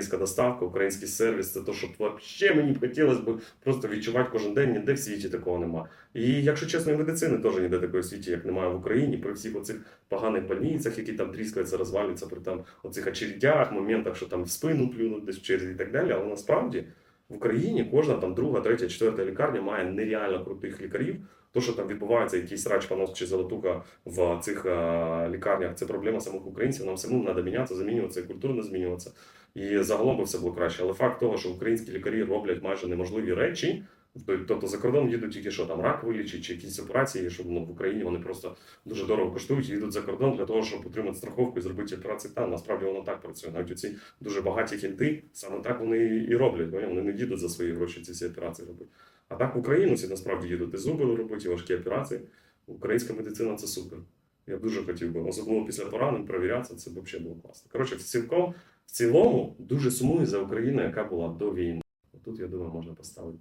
українська доставка, український сервіс це те, що взагалі мені б хотілося б просто відчувати кожен день, ніде в світі такого нема. І якщо чесно, і медицини теж ніде такої світі, як немає в Україні, при всіх оцих поганих больницях, які там тріскаються, розвалюються, при там оцих очередях, моментах, що там в спину плюнуть десь в черзі і так далі. Але насправді в Україні кожна там друга, третя, четверта лікарня має нереально крутих лікарів. То, що там відбувається якийсь срач, понос чи золотуха в цих е, лікарнях, це проблема самих українців. Нам самим треба мінятися, замінюватися, і культурно змінюватися. І загалом би все було краще. Але факт того, що українські лікарі роблять майже неможливі речі, тобто за кордон їдуть тільки що там рак вилічить чи якісь операції, що ну, в Україні вони просто дуже дорого коштують, їдуть за кордон для того, щоб отримати страховку і зробити операції там. Насправді воно так працює. Навіть ці дуже багаті кінти, саме так вони і роблять. Вони не їдуть за свої гроші ці всі операції робити. А так в Україну всі насправді їдуть і зуби робити, і важкі операції. Українська медицина це супер. Я дуже хотів би, особливо після поранень, перевірятися, це б взагалі було класно. Коротше, цілком, в цілому дуже сумую за Україну, яка була до війни. Тут, я думаю, можна поставити.